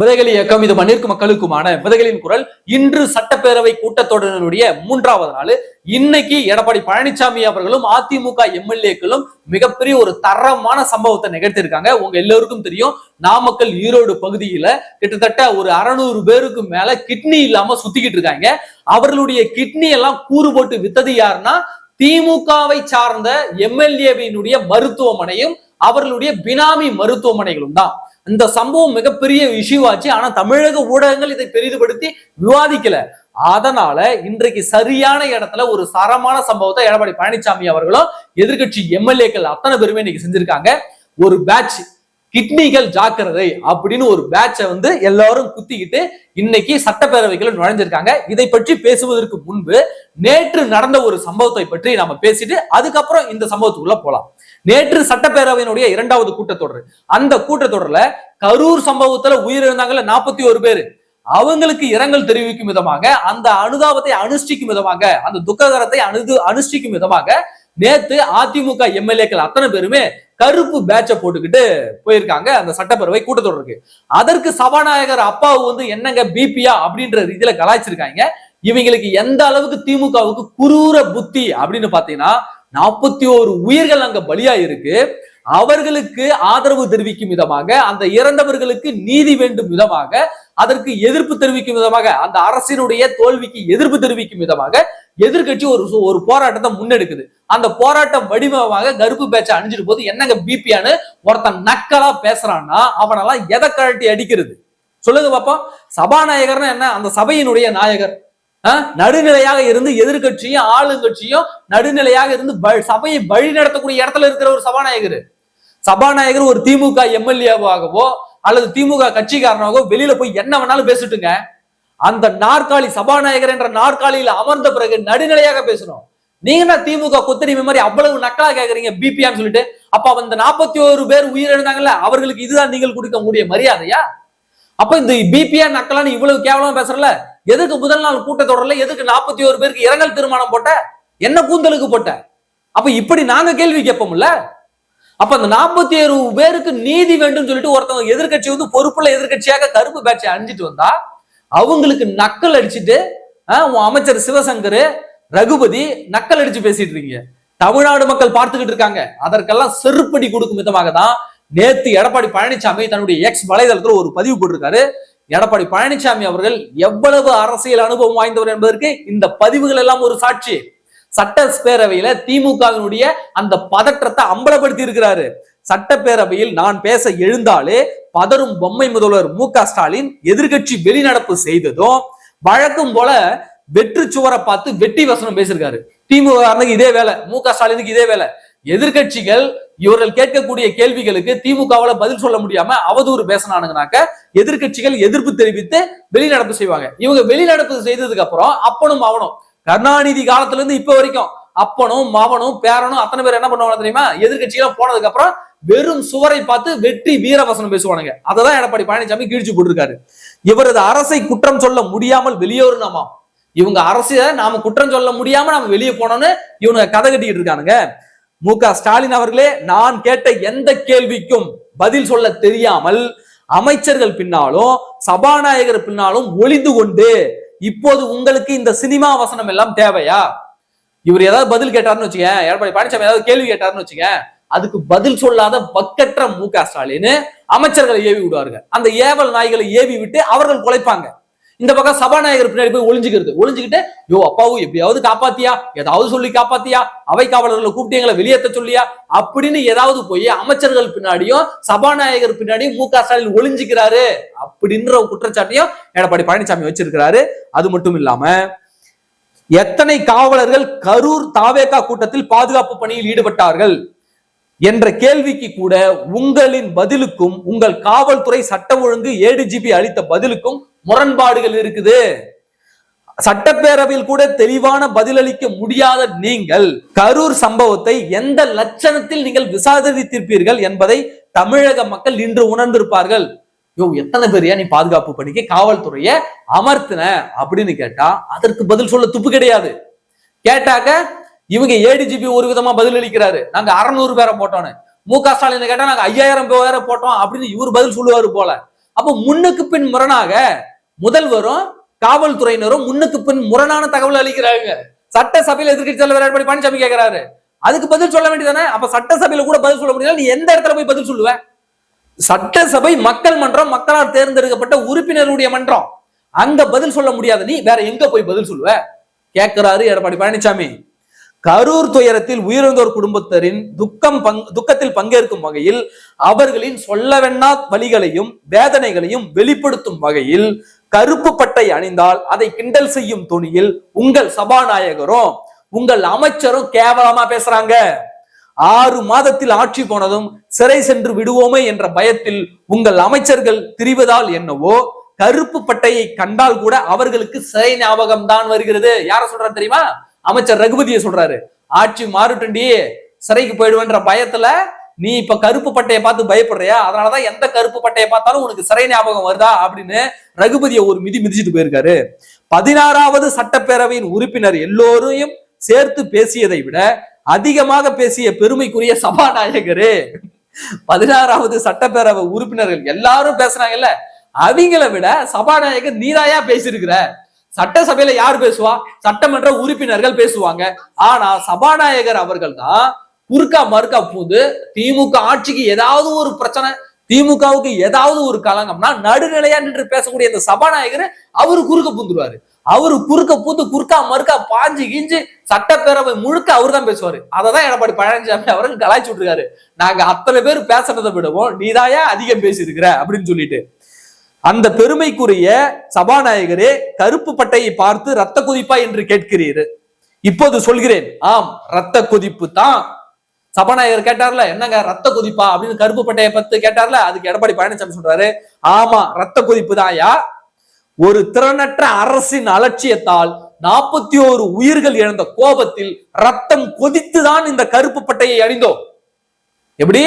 விதைகள் இயக்கம் இது மண்ணிற்கு மக்களுக்குமான விதைகளின் குரல். இன்று சட்டப்பேரவை கூட்டத்தொடரினுடைய மூன்றாவது நாள். இன்னைக்கு எடப்பாடி பழனிசாமி அவர்களும் அதிமுக எம்எல்ஏக்களும் மிகப்பெரிய ஒரு தரமான சம்பவத்தை நிகழ்த்திருக்காங்க உங்க எல்லோருக்கும் தெரியும் நாமக்கல் ஈரோடு பகுதியில கிட்டத்தட்ட ஒரு அறநூறு பேருக்கு மேல கிட்னி இல்லாம சுத்திக்கிட்டு இருக்காங்க. அவர்களுடைய கிட்னி எல்லாம் கூறு போட்டு வித்தது யாருன்னா திமுகவை சார்ந்த எம்எல்ஏவினுடைய மருத்துவமனையும் அவர்களுடைய பினாமி மருத்துவமனைகளும் தான். இந்த சம்பவம் மிகப்பெரிய இஷ்யூ ஆச்சு ஆனா தமிழக ஊடகங்கள் இதை பெரிதுபடுத்தி விவாதிக்கல. அதனால இன்றைக்கு சரியான இடத்துல ஒரு சரமான சம்பவத்தை எடப்பாடி பழனிசாமி அவர்களும் எதிர்கட்சி எம்எல்ஏக்கள் அத்தனை பேருமே இன்னைக்கு செஞ்சிருக்காங்க. ஒரு பேட்ச் கிட்னிகள் ஜாக்கிரதை அப்படின்னு ஒரு பேட்சை வந்து எல்லாரும் குத்திக்கிட்டு இன்னைக்கு சட்டப்பேரவைகள் நுழைஞ்சிருக்காங்க. இதை பற்றி பேசுவதற்கு முன்பு நேற்று நடந்த ஒரு சம்பவத்தை பற்றி நாம பேசிட்டு அதுக்கப்புறம் இந்த சம்பவத்துக்குள்ள போலாம். நேற்று சட்டப்பேரவையினுடைய இரண்டாவது கூட்டத்தொடர். அந்த கூட்டத்தொடர்ல கரூர் சம்பவத்துல உயிரிழந்தாங்கல்ல நாற்பத்தி ஒரு பேரு. அவங்களுக்கு இரங்கல் தெரிவிக்கும் விதமாக அந்த அனுதாபத்தை அனுஷ்டிக்கும் விதமாக அந்த துக்ககரத்தை அனுது அனுஷ்டிக்கும் விதமாக நேத்து அதிமுக எம்எல்ஏக்கள் அத்தனை பேருமே கருப்பு பேட்சை போட்டுக்கிட்டு போயிருக்காங்க. அந்த சட்டப்பேரவை கூட்டத்தொடருக்கு அதற்கு சபாநாயகர் அப்பாவு வந்து என்னங்க பிபியா அப்படின்ற ரீதியில கலாய்ச்சிருக்காங்க. இவங்களுக்கு எந்த அளவுக்கு திமுகவுக்கு குரூர புத்தி அப்படின்னு பாத்தீங்கன்னா நாற்பத்தி ஓரு உயிர்கள் அங்க பலியா இருக்கு அவர்களுக்கு ஆதரவு தெரிவிக்கும் விதமாக அந்த இறந்தவர்களுக்கு நீதி வேண்டும் விதமாக அதற்கு எதிர்ப்பு தெரிவிக்கும் விதமாக அந்த அரசினுடைய தோல்விக்கு எதிர்ப்பு தெரிவிக்கும் விதமாக எதிர்கட்சி ஒரு ஒரு போராட்டத்தை முன்னெடுக்குது. அந்த போராட்டம் வடிவமாக கருப்பு பேச்சை அணிஞ்சிட்டு போது என்னங்க பிபியான்னு ஒருத்தன் நக்கலா பேசுறான்னா அவனெல்லாம் எதை கழட்டி அடிக்கிறது? சொல்லுங்க பாப்பா சபாநாயகர்னா என்ன? அந்த சபையினுடைய நாயகர். நடுநிலையாக இருந்து எதிர்கட்சியும் ஆளுங்கட்சியும் நடுநிலையாக இருந்து சபையை வழி நடத்தக்கூடிய இடத்துல இருக்கிற ஒரு சபாநாயகர். சபாநாயகர் ஒரு திமுக எம்எல்ஏவாகவோ அல்லது திமுக கட்சிக்காரனாகவோ வெளியில போய் என்ன வேணாலும் பேசிட்டுங்க. அந்த நாற்காலி சபாநாயகர் என்ற நாற்காலியில அமர்ந்த பிறகு நடுநிலையாக பேசணும். நீங்க என்ன திமுக கொத்தடிமை மாதிரி அவ்வளவு நக்கலா கேக்குறீங்க பிபிஆன்னு சொல்லிட்டு? அப்ப அந்த நாற்பத்தி ஒரு பேர் உயிரிழந்தாங்கல்ல அவர்களுக்கு இதுதான் நீங்கள் கொடுக்க முடிய மரியாதையா? அப்ப இந்த பிபிஆர் நக்கலான்னு இவ்வளவு கேவலமா பேசுறல எதுக்கு முதல் நாள் கூட்டத்தொடர்ல எதுக்கு நாற்பத்தி ஒரு பேருக்கு இரங்கல் தீர்மானம் போட்ட? என்ன கூந்தலுக்கு போட்ட? அப்ப இப்படி நாங்க கேள்வி கேட்போம்ல? அப்ப அந்த நாற்பத்தி ஏழு பேருக்கு நீதி வேண்டும் சொல்லிட்டு ஒருத்தவங்க எதிர்கட்சி வந்து பொறுப்புள்ள எதிர்கட்சியாக கருப்பு பேட்சை அணிஞ்சிட்டு வந்தா அவங்களுக்கு நக்கல் அடிச்சுட்டு உன் அமைச்சர் சிவசங்கர் ரகுபதி நக்கல் அடிச்சு பேசிட்டு இருக்கீங்க. தமிழ்நாடு மக்கள் பார்த்துக்கிட்டு இருக்காங்க. அதற்கெல்லாம் செருப்படி கொடுக்கும் விதமாக தான் நேத்து எடப்பாடி பழனிசாமி தன்னுடைய எக்ஸ் வலைதளத்தில் ஒரு பதிவு போட்டிருக்காரு. எடப்பாடி பழனிசாமி அவர்கள் எவ்வளவு அரசியல் அனுபவம் வாய்ந்தவர் என்பதற்கு இந்த பதிவுகள் எல்லாம் ஒரு சாட்சி. சட்டப்பேரவையில திமுகவினுடைய அந்த பதற்றத்தை அம்பலப்படுத்தி இருக்கிறாரு சட்டப்பேரவையில் நான் பேச எழுந்தாலே பதறும் பொம்மை முதல்வர் மு க ஸ்டாலின் எதிர்கட்சி வெளிநடப்பு செய்ததும் வழக்கம் போல வெற்று சுவரை பார்த்து வெட்டி வசனம் பேசியிருக்காரு. திமுக இதே வேலை மு க ஸ்டாலினுக்கு இதே வேலை. எதிர்கட்சிகள் இவர்கள் கேட்கக்கூடிய கேள்விகளுக்கு திமுகவால பதில் சொல்ல முடியாம அவதூறு பேசினானுங்கனாக்க எதிர்கட்சிகள் எதிர்ப்பு தெரிவித்து வெளிநடப்பு செய்வாங்க. இவங்க வெளிநடப்பு செய்ததுக்கு அப்புறம் அப்பனும் அவனும் கருணாநிதி காலத்துல இருந்து இப்ப வரைக்கும் அப்பனும் மவனும் பேரனும் அத்தனை பேர் என்ன பண்ணுவாங்க தெரியுமா? எதிர்கட்சியெல்லாம் போனதுக்கு அப்புறம் வெறும் சுவரை பார்த்து வெற்றி வீரவசனம் பேசுவானுங்க. அததான் எடப்பாடி பழனிசாமி கீழ்ச்சி போட்டிருக்காரு. இவரது அரசை குற்றம் சொல்ல முடியாமல் வெளியேறணுமா இவங்க அரசிய நாம குற்றம் சொல்ல முடியாம நாம வெளியே போனோம்னு இவனுங்க கதை கட்டிக்கிட்டு இருக்கானுங்க. மு க ஸ்டாலின் அவர்களே நான் கேட்ட எந்த கேள்விக்கும் பதில் சொல்ல தெரியாமல் அமைச்சர்கள் பின்னாலும் சபாநாயகர் பின்னாலும் ஒளிந்து கொண்டு இப்போது உங்களுக்கு இந்த சினிமா வசனம் எல்லாம் தேவையா? இவர் ஏதாவது பதில் கேட்டாருன்னு வச்சுக்க எடப்பாடி பழனிசாமி ஏதாவது கேள்வி கேட்டாருன்னு வச்சுக்க அதுக்கு பதில் சொல்லாத பக்கற்ற மு க ஸ்டாலின் அமைச்சர்களை ஏவி விடுவார்கள் அந்த ஏவல் நாய்களை ஏவி விட்டு அவர்கள் குலைப்பாங்க. இந்த பக்கம் சபாநாயகர் பின்னாடி போய் ஒளிஞ்சுக்கிறது. ஒளிஞ்சுக்கிட்டு யோ அப்பாவும் எப்படியாவது காப்பாத்தியா? ஏதாவது சொல்லி காப்பாத்தியா? அவை காவலர்களை கூப்பிட்டு எங்களை வெளியேற்ற சொல்லியா? அப்படின்னு ஏதாவது போய் அமைச்சர்கள் பின்னாடியும் சபாநாயகர் பின்னாடியும் மு க ஸ்டாலின் ஒளிஞ்சுக்கிறாரு அப்படின்ற குற்றச்சாட்டையும் எடப்பாடி பழனிசாமி வச்சிருக்கிறாரு. அது மட்டும் இல்லாம எத்தனை காவலர்கள் கரூர் தாவேகா கூட்டத்தில் பாதுகாப்பு பணியில் ஈடுபட்டார்கள்? என்ற கேள்விக்கு கூட உங்களின் பதிலுக்கும் உங்கள் காவல்துறை சட்டம் ஒழுங்கு ஏடிஜிபி அளித்த பதிலுக்கும் முரண்பாடுகள் இருக்குது. சட்டப்பேரவையில் கூட தெளிவான பதிலளிக்க முடியாத நீங்கள் கரூர் சம்பவத்தை எந்த லட்சணத்தில் நீங்கள் விசாரித்திருப்பீர்கள் என்பதை தமிழக மக்கள் இன்று உணர்ந்திருப்பார்கள். யோ எத்தனை பேரையா நீ பாதுகாப்பு பணிக்கு காவல்துறைய அமர்த்தின? அப்படின்னு கேட்டா அதற்கு பதில் சொல்ல துப்பு கிடையாது. கேட்டாக்க இவங்க ஏடிஜிபி ஒரு விதமா பதில் அளிக்கிறாரு நாங்க அறுநூறு பேரை போட்டோன்னு. மு க ஸ்டாலின் கேட்டா நாங்க ஐயாயிரம் பேரை போட்டோம் அப்படின்னு இவர் பதில் சொல்லுவாரு போல. அப்போ முன்னுக்கு பின் முரணாக முதல்வரும் காவல்துறையினரும் முன்னுக்கு பின் முரணான தகவல் அளிக்கிறாங்க. சட்டசபையில் எதிர்கட்சி தலைவர் எடப்பாடி பழனிசாமி கேட்கிறாரு அதுக்கு பதில் சொல்ல வேண்டியதானே அப்ப சட்டசபையில கூட பதில் சொல்ல முடியல நீ எந்த இடத்துல போய் பதில் சொல்லுவ? சட்டசபை மக்கள் மன்றம் மக்களால் தேர்ந்தெடுக்கப்பட்ட உறுப்பினருடைய மன்றம். அங்க பதில் சொல்ல முடியாது. நீ வேற எங்க போய் பதில் சொல்லுவ? கேட்கிறாரு எடப்பாடி பழனிசாமி. கரூர் துயரத்தில் உயிரிழந்தோர் குடும்பத்தரின் துக்கம் பங் துக்கத்தில் பங்கேற்கும் வகையில் அவர்களின் சொல்லவெண்ணா வழிகளையும் வேதனைகளையும் வெளிப்படுத்தும் வகையில் கருப்பு பட்டை அணிந்தால் அதை கிண்டல் செய்யும் துணியில் உங்கள் சபாநாயகரும் உங்கள் அமைச்சரும் கேவலமா பேசுறாங்க. ஆறு மாதத்தில் ஆட்சி போனதும் சிறை சென்று விடுவோமே என்ற பயத்தில் உங்கள் அமைச்சர்கள் திரிவதால் என்னவோ கருப்பு பட்டையை கண்டால் கூட அவர்களுக்கு சிறை ஞாபகம் தான் வருகிறது. யார சொல்றாரு தெரியுமா? அமைச்சர் ரகுபதியை சொல்றாரு. ஆட்சி மாறுட்டுண்டி சிறைக்கு போயிடுவேன்ற பயத்துல நீ இப்ப கருப்பு பட்டையை பார்த்து பயப்படுறியா? அதனாலதான் எந்த கருப்பு பட்டையை பார்த்தாலும் உனக்கு சிறை ஞாபகம் வருதா அப்படின்னு ரகுபதியை ஒரு மிதி மிதிச்சிட்டு போயிருக்காரு. பதினாறாவது சட்டப்பேரவையின் உறுப்பினர் எல்லோரையும் சேர்த்து பேசியதை விட அதிகமாக பேசிய பெருமைக்குரிய சபாநாயகரு பதினாறாவது சட்டப்பேரவை உறுப்பினர்கள் எல்லாரும் பேசுறாங்கல்ல அவங்கள விட சபாநாயகர் நீராயா பேசியிருக்கிற? சட்டசபையில யார் பேசுவா? சட்டமன்ற உறுப்பினர்கள் பேசுவாங்க. ஆனா சபாநாயகர் அவர்கள் தான் குறுக்கா மறுக்கா போது திமுக ஆட்சிக்கு ஏதாவது ஒரு பிரச்சனை திமுகவுக்கு ஏதாவது ஒரு கலங்கம்னா நடுநிலையா நின்று பேசக்கூடிய இந்த சபாநாயகர் அவரு குறுக்க பூந்துருவாரு. அவரு குறுக்க பூந்து குறுக்கா மறுக்கா பாஞ்சு கிஞ்சு சட்டப்பேரவை முழுக்க அவர் தான் பேசுவாரு. அததான் எடப்பாடி பழனிசாமி அவர்கள் கலாய்ச்சி விட்டுருக்காரு. நாங்க அத்தனை பேர் பேசுறதை விடவும் நீதாயா அதிகம் பேசியிருக்கிற அப்படின்னு சொல்லிட்டு. அந்த பெருமைக்குரிய சபாநாயகரே கருப்பு பட்டையை பார்த்து ரத்த குதிப்பா என்று கேட்கிறீர். இப்போது சொல்கிறேன் ஆம் ரத்த குதிப்பு தான். சபாநாயகர் கேட்டார்ல என்னங்க ரத்த குதிப்பா அப்படின்னு கருப்பு பட்டையை பத்து கேட்டார்ல அதுக்கு எடப்பாடி பழனிசாமி சொல்றாரு ஆமா ரத்த குதிப்பு தான்யா. ஒரு திறனற்ற அரசின் அலட்சியத்தால் நாற்பத்தி ஓரு உயிர்கள் இழந்த கோபத்தில் ரத்தம் கொதித்துதான் இந்த கருப்பு பட்டையை அணிந்தோம். எப்படி?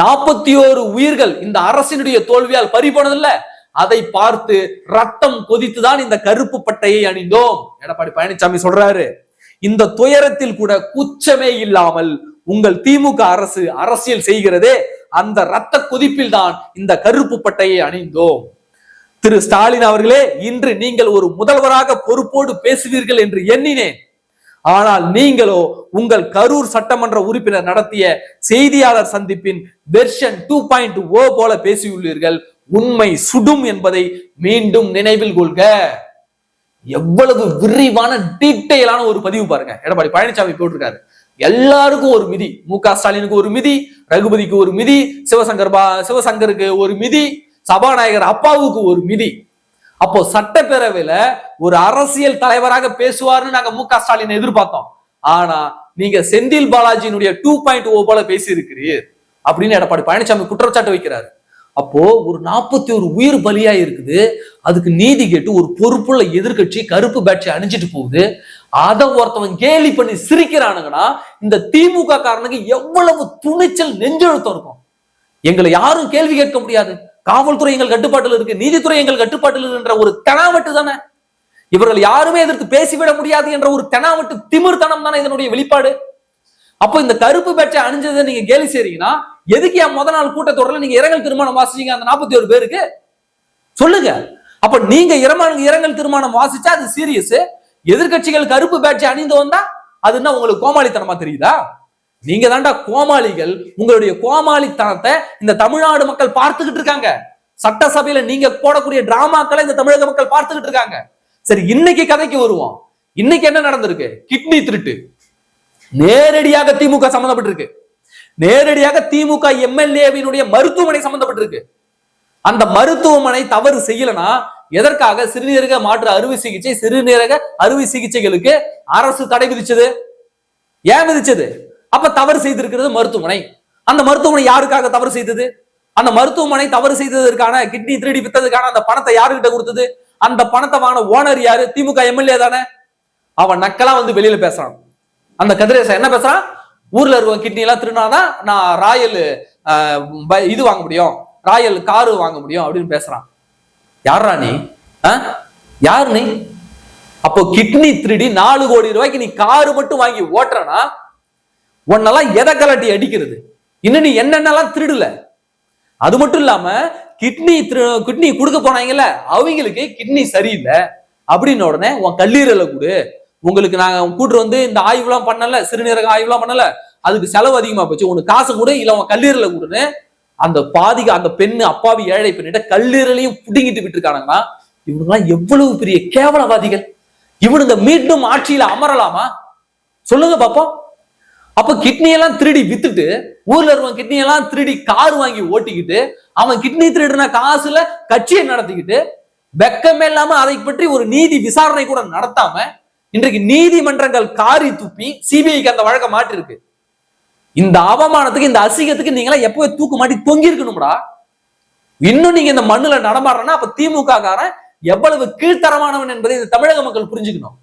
நாற்பத்தி ஓரு உயிர்கள் இந்த அரசினுடைய தோல்வியால் பறி போனதில்ல அதை பார்த்து ரத்தம் கொதித்துதான் இந்த கருப்பு பட்டையை அணிந்தோம். எடப்பாடி பழனிசாமி சொல்றாரு இந்த துயரத்தில் கூட குச்சமே இல்லாமல் உங்கள் திமுக அரசு அரசியல் செய்கிறதே அந்த ரத்த கொதிப்பில் தான் இந்த கருப்பு பட்டையை அணிந்தோம். திரு ஸ்டாலின் அவர்களே இன்று நீங்கள் ஒரு முதல்வராக பொறுப்போடு பேசுவீர்கள் என்று எண்ணினேன். ஆனால் நீங்களோ உங்கள் கரூர் சட்டமன்ற உறுப்பினர் நடத்திய செய்தியாளர் சந்திப்பின் வெர்ஷன் டூ பாயிண்ட் ஓ போல பேசியுள்ளீர்கள். உண்மை சுடும் என்பதை மீண்டும் நினைவில் கொள்க. எவ்வளவு விரிவான டீட்டெயிலான ஒரு பதிவு பாருங்க. எடப்பாடி பழனிசாமி போட்டிருக்காரு. எல்லாருக்கும் ஒரு மிதி. மு க ஸ்டாலினுக்கு ஒரு மிதி ரகுபதிக்கு ஒரு மிதி சிவசங்கர் பா சிவசங்கருக்கு ஒரு மிதி சபாநாயகர் அப்பாவுக்கு ஒரு மிதி. அப்போ சட்டப்பேரவையில ஒரு அரசியல் தலைவராக பேசுவார்னு நாங்க மு க ஸ்டாலின் எதிர்பார்த்தோம். ஆனா நீங்க செந்தில் பாலாஜியினுடைய டூ பாயிண்ட் ஓ போல பேசி இருக்கிறீர் அப்படின்னு எடப்பாடி பழனிசாமி குற்றச்சாட்டு வைக்கிறாரு. அப்போ ஒரு நாற்பத்தி ஒரு உயிர் பலியா இருக்குது. அதுக்கு நீதி கேட்டு ஒரு பொறுப்புள்ள எதிர்கட்சி கருப்பு பேட்சை அணிஞ்சிட்டு போகுது. அதை ஒருத்தவன் கேலி பண்ணி சிரிக்கிறானுங்கன்னா இந்த திமுக காரனுக்கு எவ்வளவு துணிச்சல் நெஞ்செழுத்தம் இருக்கும். எங்களை யாரும் கேள்வி கேட்க முடியாது. காவல்துறை எங்கள் கட்டுப்பாட்டில் இருக்கு நீதித்துறை எங்கள் கட்டுப்பாட்டில் இருக்கின்ற ஒரு தெனாவட்டு தானே. இவர்கள் யாருமே எதிர்த்து பேசிவிட முடியாது என்ற ஒரு தெனாவட்டு திமிர்த்தனம் தானே இதனுடைய வெளிப்பாடு. அப்போ இந்த கருப்பு பேட்சை அணிஞ்சதை நீங்க கேலி செய்றீங்கன்னா எதுக்கு என் முத நாள் கூட்டத்தொடரில் நீங்க இரங்கல் திருமணம் வாசிச்சீங்க அந்த நாற்பத்தி ஒரு பேருக்கு? சொல்லுங்க. அப்ப நீங்க இரங்கல் இரங்கல் திருமணம் வாசிச்சா அது சீரியஸ் எதிர்கட்சிகள் கருப்பு பேட்சை அணிந்து வந்தா அது என்ன உங்களுக்கு கோமாளித்தனமா தெரியுதா? நீங்க தாண்டா கோமாளிகள். உங்களுடைய கோமாளித்தனத்தை இந்த தமிழ்நாடு மக்கள் பார்த்துக்கிட்டு இருக்காங்க. சட்டசபையில நீங்க போடக்கூடிய டிராமாக்களை இந்த தமிழக மக்கள் பார்த்துக்கிட்டு இருக்காங்க. சரி இன்னைக்கு கதைக்கு வருவோம். இன்னைக்கு என்ன நடந்திருக்கு? கிட்னி திருட்டு. நேரடியாக திமுக சம்மந்தப்பட்டிருக்கு. நேரடியாக திமுக எம்எல்ஏவினுடைய மருத்துவமனை சம்பந்தப்பட்டிருக்கு. அந்த மருத்துவமனை தவறு செய்யலனா எதற்காக சிறுநீரக மாற்று அறுவை சிகிச்சை சிறுநீரக அறுவை சிகிச்சைகளுக்கு அரசு தடை விதிச்சது? ஏன் விதிச்சது? அப்ப தவறு செய்திருக்கிறது மருத்துவமனை. அந்த மருத்துவமனை யாருக்காக தவறு செய்தது? அந்த மருத்துவமனை தவறு செய்ததற்கான கிட்னி திருடி வித்ததுக்கான அந்த பணத்தை யாருக்கிட்ட கொடுத்தது? அந்த பணத்தை வாங்கின ஓனர் யாரு? திமுக எம்எல்ஏ தானே. அவன் நக்கலா வந்து வெளியில பேசுறான். அந்த கதிரேசன் என்ன பேசுறான்? ஊர்ல இருக்க கிட்னி எல்லாம் திருநாதான் நான் ராயல் ப- இது வாங்க முடியும். ராயல் காரு வாங்க முடியும் அப்படின்னு பேசுறான். யாரா நீ? ஆ? யார் நீ? அப்போ கிட்னி திருடி நாலு கோடி ரூபாய்க்கு நீ காரு மட்டும் வாங்கி ஓட்டுறனா? உன்னெல்லாம் எதை கலட்டி அடிக்கிறது? இன்னும் நீ என்னென்னலாம் திருடல? அது மட்டும் இல்லாம கிட்னி திரு கிட்னி கொடுக்க போனாங்கல்ல அவங்களுக்கு கிட்னி சரியில்லை. அப்படின்னு உடனே உன் கல்லீரலை கொடு. உங்களுக்கு நாங்க கூட்டு வந்து இந்த ஆய்வுலாம் பண்ணல சிறுநீரக ஆய்வுலாம் பண்ணல அதுக்கு செலவு அதிகமா போச்சு. உனக்கு காசு கூட இல்ல அவன் கல்லீரல கூட அந்த பாதிக்கு அந்த பெண்ணு அப்பாவி ஏழை பெண்ணிட்ட கல்லீரலையும் புடுங்கிட்டு விட்டுருக்கானுங்கன்னா இவங்கெல்லாம் எவ்வளவு பெரிய கேவலவாதிகள். இவனுங்க மீண்டும் ஆட்சியில அமரலாமா? சொல்லுங்க பாப்போம். அப்ப கிட்னியெல்லாம் திருடி வித்துட்டு ஊர்ல இருவன் கிட்னியெல்லாம் திருடி கார் வாங்கி ஓட்டிக்கிட்டு அவன் கிட்னி திருடின காசுல கட்சியை நடத்திக்கிட்டு வெக்கமே இல்லாம அதை பற்றி ஒரு நீதி விசாரணை கூட நடத்தாம இன்றைக்கு நீதிமன்றங்கள் காரி துப்பி சிபிஐக்கு அந்த வழக்க மாட்டிருக்கு இந்த அவமானத்துக்கு இந்த அசிங்கத்துக்கு நீங்களா எப்பவே தூக்கு மாட்டி தொங்கி இருக்கணும்டா இன்னும் நீங்க இந்த மண்ணுல நடமாடுறனா அப்ப திமுக காரன் எவ்வளவு கீழ்த்தரமானவன் என்பதை இந்த தமிழக மக்கள் புரிஞ்சுக்கணும்.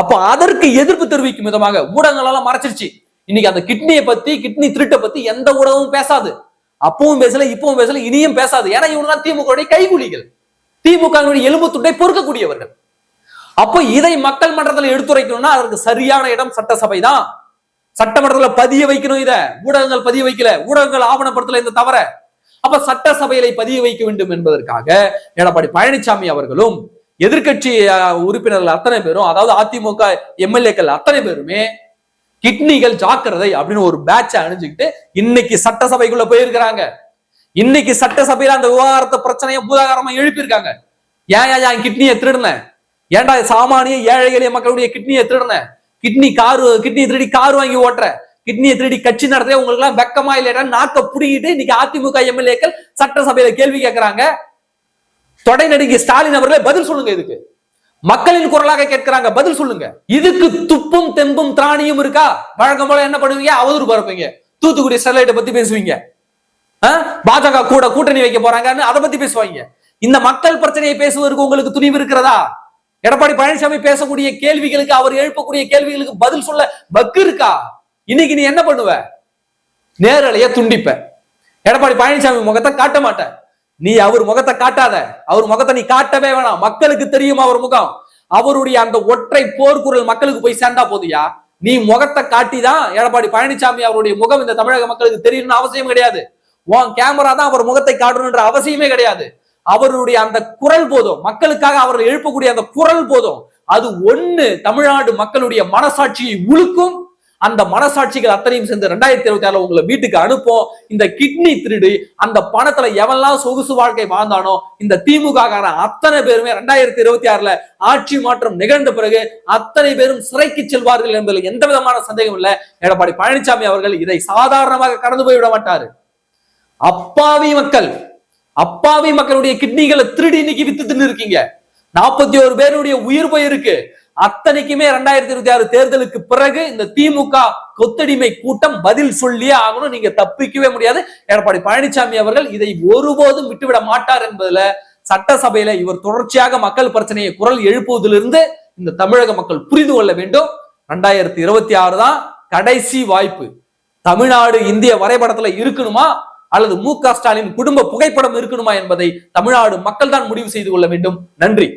அப்போ அதற்கு எதிர்ப்பு தெரிவிக்கும் விதமாக ஊடகங்கள் எல்லாம் மறைச்சிருச்சு. இன்னைக்கு அந்த கிட்னியை பத்தி கிட்னி திருட்டை பத்தி எந்த ஊடகமும் பேசாது. அப்பவும் பேசல இப்பவும் பேசல இனியும் பேசாது. ஏன்னா இவங்க தான் திமுக கைகூலிகள். திமுக எலும்பு துண்டை பொறுக்கக்கூடியவர்கள். அப்போ இதை மக்கள் மன்றத்தில் எடுத்துரைக்கணும்னா அதற்கு சரியான இடம் சட்டசபை தான் சட்டமன்றத்தில் பதிய வைக்கணும் இதை. ஊடகங்கள் பதிய வைக்கல. ஊடகங்கள் ஆவணப்படுத்தல இந்த தவற. அப்ப சட்டசபையில பதிய வைக்க வேண்டும் என்பதற்காக எடப்பாடி பழனிசாமி அவர்களும் எதிர்க்கட்சி உறுப்பினர்கள் அத்தனை பேரும் அதாவது அதிமுக எம்எல்ஏக்கள் அத்தனை பேருமே கிட்னிகள் ஜாக்கிரதை அப்படின்னு ஒரு பேட்சை அணிஞ்சுக்கிட்டு இன்னைக்கு சட்டசபைக்குள்ள போயிருக்கிறாங்க. இன்னைக்கு சட்டசபையில அந்த விவகாரத்தை பிரச்சனையை பூதாகாரமா எழுப்பியிருக்காங்க. ஏன் ஏன் என் கிட்னியை திருடினேன் ஏன்டா சாமானிய ஏழை எளிய மக்களுடைய கிட்னியை திருடினேன் கிட்னி காரு கிட்னி திருடி கார் வாங்கி ஓட்டுற. கிட்னியை திருடி கட்சி நடத்த உங்களுக்கு எல்லாம் வெக்கமா இல்லையா நாக்க புடிக்கிட்டு இன்னைக்கு அதிமுக எம்எல்ஏக்கள் சட்டசபையில கேள்வி கேட்கிறாங்க தொடை நடிகை ஸ்டாலின் அவர்களே பதில் சொல்லுங்க இதுக்கு. மக்களின் குரலாக கேட்கிறாங்க பதில் சொல்லுங்க. இதுக்கு துப்பும் தெம்பும் திராணியும் இருக்கா? வழக்கம் போல என்ன பண்ணுவீங்க? அவதூறு பரப்புவீங்க. தூத்துக்குடி ஸ்டெர்லைட்டை பத்தி பேசுவீங்க. பாஜக கூட கூட்டணி வைக்க போறாங்கன்னு அதை பத்தி பேசுவாங்க. இந்த மக்கள் பிரச்சனையை பேசுவதற்கு உங்களுக்கு துணிவு இருக்கிறதா? எடப்பாடி பழனிசாமி பேசக்கூடிய கேள்விகளுக்கு அவர் எழுப்பக்கூடிய கேள்விகளுக்கு பதில் சொல்ல பக்கு இருக்கா? இன்னைக்கு நீ என்ன பண்ணுவ? நேரலைய துண்டிப்ப. எடப்பாடி பழனிசாமி முகத்தை காட்ட மாட்ட. நீ அவர் முகத்தை காட்டாத. அவர் முகத்தை நீ காட்டவே வேணாம். மக்களுக்கு தெரியும் அவர் முகம். அவருடைய அந்த ஒற்றை போர்க்குரல் மக்களுக்கு போய் சேர்ந்தா போதியா? நீ முகத்தை காட்டி தான் எடப்பாடி பழனிசாமி அவருடைய முகம் இந்த தமிழக மக்களுக்கு தெரியணும்னு அவசியம் கிடையாது. உன் கேமரா தான் அவர் முகத்தை காட்டணும்ன்ற அவசியமே கிடையாது. அவருடைய அந்த குரல் போதும். மக்களுக்காக அவர் எழுப்பக்கூடிய அந்த குரல் போதும். அது ஒண்ணு தமிழ்நாடு மக்களுடைய மனசாட்சியை உழுக்கும் அந்த மனசாட்சிகள் அத்தனையும் சேர்ந்து ரெண்டாயிரத்தி இருபத்தி ஆறுல உங்களை வீட்டுக்கு அனுப்போம். இந்த கிட்னி திருடு அந்த பணத்துல எவெல்லாம் சொகுசு வாழ்க்கை வாழ்ந்தானோ இந்த திமுக அத்தனை பேருமே ரெண்டாயிரத்தி இருபத்தி ஆறுல ஆட்சி மாற்றம் நிகழ்ந்த பிறகு அத்தனை பேரும் சிறைக்கு செல்வார்கள் என்பதில் எந்த விதமான சந்தேகம் இல்லை. எடப்பாடி பழனிசாமி அவர்கள் இதை சாதாரணமாக கடந்து போய் விட மாட்டாரு. அப்பாவி மக்கள் அப்பாவி மக்களுடைய கிட்னிகளை திருடி இன்னைக்கு வித்து தின்னு இருக்கீங்க நாற்பத்தி ஒரு பேருடைய உயிர் போயிருக்கு. அத்தனைக்குமே ரெண்டாயிரத்தி இருபத்தி ஆறு தேர்தலுக்கு பிறகு இந்த திமுக கொத்தடிமை கூட்டம் பதில் சொல்லியே ஆகணும். நீங்க தப்பிக்கவே முடியாது. எடப்பாடி பழனிசாமி அவர்கள் இதை ஒருபோதும் விட்டுவிட மாட்டார் என்பதுல சட்டசபையில இவர் தொடர்ச்சியாக மக்கள் பிரச்சனையை குரல் எழுப்புவதிலிருந்து இந்த தமிழக மக்கள் புரிந்து கொள்ள வேண்டும். ரெண்டாயிரத்தி இருபத்தி ஆறு தான் கடைசி வாய்ப்பு. தமிழ்நாடு இந்திய வரைபடத்துல இருக்கணுமா? அல்லது மு க ஸ்டாலின் குடும்ப புகைப்படம் இருக்கணுமா என்பதை தமிழ்நாடு மக்கள் தான் முடிவு செய்து கொள்ள வேண்டும். நன்றி.